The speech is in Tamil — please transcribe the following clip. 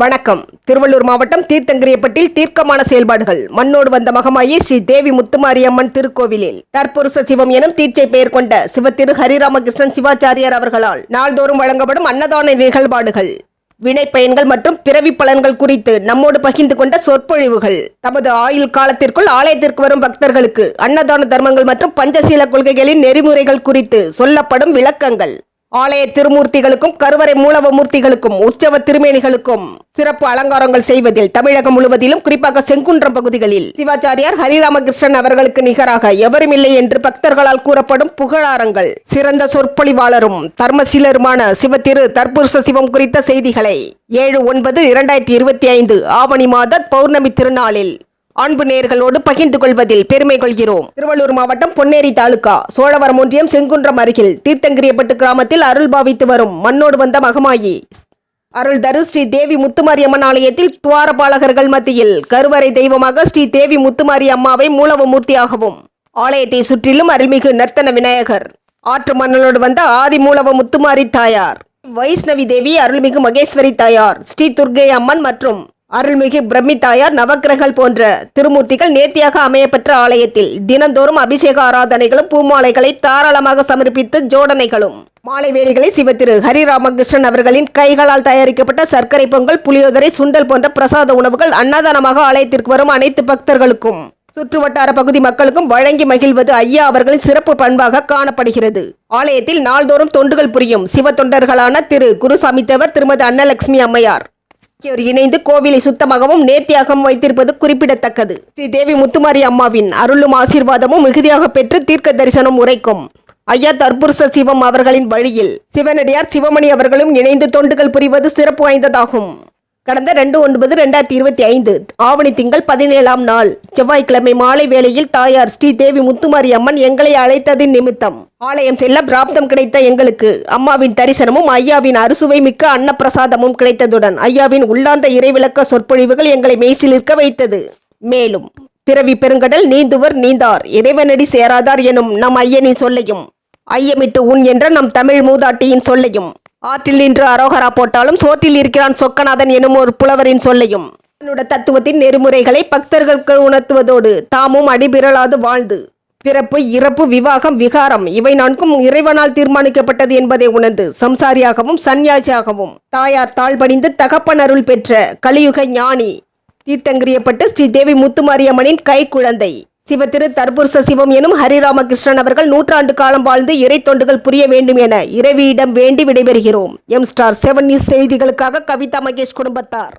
வணக்கம். திருவள்ளூர் மாவட்டம் தீர்த்தங்கிரியப்பட்டில் தீர்க்கமான செயல்பாடுகள். மண்ணோடு வந்த மகமாயி ஸ்ரீ தேவி முத்துமாரியம்மன் திருக்கோவிலில். தற்புருஷ சிவம் எனும் தீட்சை பெயர் கொண்ட சிவத்திரு ஹரிராமகிருஷ்ணன் சிவாச்சாரியார் அவர்களால் நாள்தோறும் வழங்கப்படும் அன்னதான நிகழ்பாடுகள். வினை பயன்கள் மற்றும் பிறவி பலன்கள் குறித்து நம்மோடு பகிர்ந்து கொண்ட சொற்பொழிவுகள். தமது ஆயுள் காலத்திற்குள் ஆலயத்திற்கு வரும் பக்தர்களுக்கு அன்னதான தர்மங்கள் மற்றும் பஞ்சசீல கொள்கைகளின் நெறிமுறைகள் குறித்து சொல்லப்படும் விளக்கங்கள். ஆலய திருமூர்த்திகளுக்கும் கருவறை மூலவ மூர்த்திகளுக்கும் உற்சவ திருமேனிகளுக்கும் சிறப்பு அலங்காரங்கள் செய்வதில் தமிழகம் முழுவதிலும் குறிப்பாக செங்குன்றம் பகுதிகளில் சிவாச்சாரியார் ஹரிராமகிருஷ்ணன் அவர்களுக்கு நிகராக எவருமில்லை என்று பக்தர்களால் கூறப்படும் புகழாரங்கள். சிறந்த சொற்பொழிவாளரும் தர்மசீலருமான சிவத்திரு தற்புருஷ சிவம் குறித்த செய்திகளை ஏழு ஒன்பது இரண்டாயிரத்தி இருபத்தி ஐந்து ஆவணி மாத பௌர்ணமி திருநாளில் அன்பு நேர்களோடு பகிர்ந்து கொள்வதில் பெருமை கொள்கிறோம். திருவள்ளூர் மாவட்டம் பொன்னேரி தாலுகா சோழவரம் ஒன்றியம் செங்குன்றம் அருகில் தீர்த்தங்கிரியப்பட்டு கிராமத்தில் அருள் பாவித்து வரும் மண்ணோடு வந்த மகமாயி. அருள் தரு ஸ்ரீ தேவி முத்துமாரியம்மன் ஆலயத்தில் துவாரபாலகர்கள் மத்தியில் கருவறை தெய்வமாக ஸ்ரீ தேவி முத்துமாரி அம்மாவை மூலவ மூர்த்தியாகவும் ஆலயத்தை சுற்றிலும் அருள்மிகு நர்த்தன விநாயகர். ஆற்று மன்னலோடு வந்த ஆதி மூலவ முத்துமாரி தாயார். வைஷ்ணவி தேவி அருள்மிகு மகேஸ்வரி தாயார் ஸ்ரீ துர்கை அம்மன் மற்றும் அருள்மிகு பிரம்மி தாயார் நவக்கிரகங்கள் போன்ற திருமூர்த்திகள் நேர்த்தியாக அமையப்பெற்ற ஆலயத்தில் தினந்தோறும் அபிஷேக ஆராதனைகளும் பூமாலைகளை தாராளமாக சமர்ப்பித்து ஜோடனைகளும். மாலை வேலைகளை சிவத்திரு ஹரிராமகிருஷ்ணன் அவர்களின் கைகளால் தயாரிக்கப்பட்ட சர்க்கரை பொங்கல் புளியோதரை சுண்டல் போன்ற பிரசாத உணவுகள் அன்னதானமாக ஆலயத்திற்கு வரும் அனைத்து பக்தர்களுக்கும். சுற்று வட்டார பகுதி மக்களுக்கும் வழங்கி மகிழ்வது ஐயா அவர்களின் சிறப்பு பண்பாக காணப்படுகிறது. ஆலயத்தில் நாள்தோறும் தொண்டுகள் புரியும் சிவ தொண்டர்களான திரு குருசாமி தேவர் திருமதி அன்னலட்சுமி அம்மையார். ஆகியோர் இணைந்து கோவிலை சுத்தமாகவும் நேர்த்தியாகவும் வைத்திருப்பது குறிப்பிடத்தக்கது. ஸ்ரீ தேவி முத்துமாரி அம்மாவின் அருளும் ஆசீர்வாதமும் மிகுதியாக பெற்று தீர்க்க தரிசனம் உரைக்கும் ஐயா தற்புருஷ சிவம் அவர்களின் வழியில் சிவனடியார் சிவமணி அவர்களும் இணைந்து தொண்டுகள் புரிவது சிறப்பு வாய்ந்ததாகும். கடந்த ரெண்டு ஒன்பது ரெண்டாயிரத்தி இருபத்தி ஐந்து ஆவணி திங்கள் பதினேழாம் நாள் செவ்வாய்க்கிழமை மாலை வேளையில் தாயார் ஸ்ரீ தேவி முத்துமாரி அம்மன் எங்களை அழைத்ததின் நிமித்தம். ஆலயம் செல்ல பிராப்தம் கிடைத்த எங்களுக்கு அம்மாவின் தரிசனமும் ஐயாவின் அறுசுவை மிக்க அன்னப்பிரசாதமும் கிடைத்ததுடன் ஐயாவின் உள்ளார்ந்த இறைவிளக்க சொற்பொழிவுகள் எங்களை மெய்சிலிருக்க வைத்தது. மேலும் பிறவி பெருங்கடல் நீந்துவர் நீந்தார் இறைவனடி சேராதார் எனும் நம் ஐயனின் சொல்லையும் ஐயமிட்டு உன் என்ற நம் தமிழ் மூதாட்டியின் சொல்லையும் ஆற்றில் நின்று அரோகரா போட்டாலும் சோற்றில் இருக்கிறான் சொக்கநாதன் எனும் ஒரு புலவரின் சொல்லையும். தன்னுடைய தத்துவத்தின் நெறிமுறைகளை பக்தர்களுக்கு உணர்த்துவதோடு தாமும் அடிபிரளாது வாழ்ந்து பிறப்பு இறப்பு விவாகம் விகாரம் இவை நான்கும் இறைவனால் தீர்மானிக்கப்பட்டது என்பதை உணர்ந்து சம்சாரியாகவும் சந்நியாசியாகவும் தாயார் தாழ்பணிந்து தகப்பன் அருள் பெற்ற கலியுக ஞானி தீர்த்தங்கிரியப்பட்டு ஸ்ரீ தேவி முத்துமாரியம்மனின் கை குழந்தை சிவத்திரு தற்புருஷ சிவம் எனும் ஹரிராமகிருஷ்ணன் அவர்கள் நூற்றாண்டு காலம் வாழ்ந்து இறை தொண்டுகள் புரிய வேண்டும் என இறைவியிடம் வேண்டி விடைபெறுகிறோம். எம் ஸ்டார் செவன் நியூஸ் செய்திகளுக்காக கவிதா மகேஷ் குடும்பத்தார்.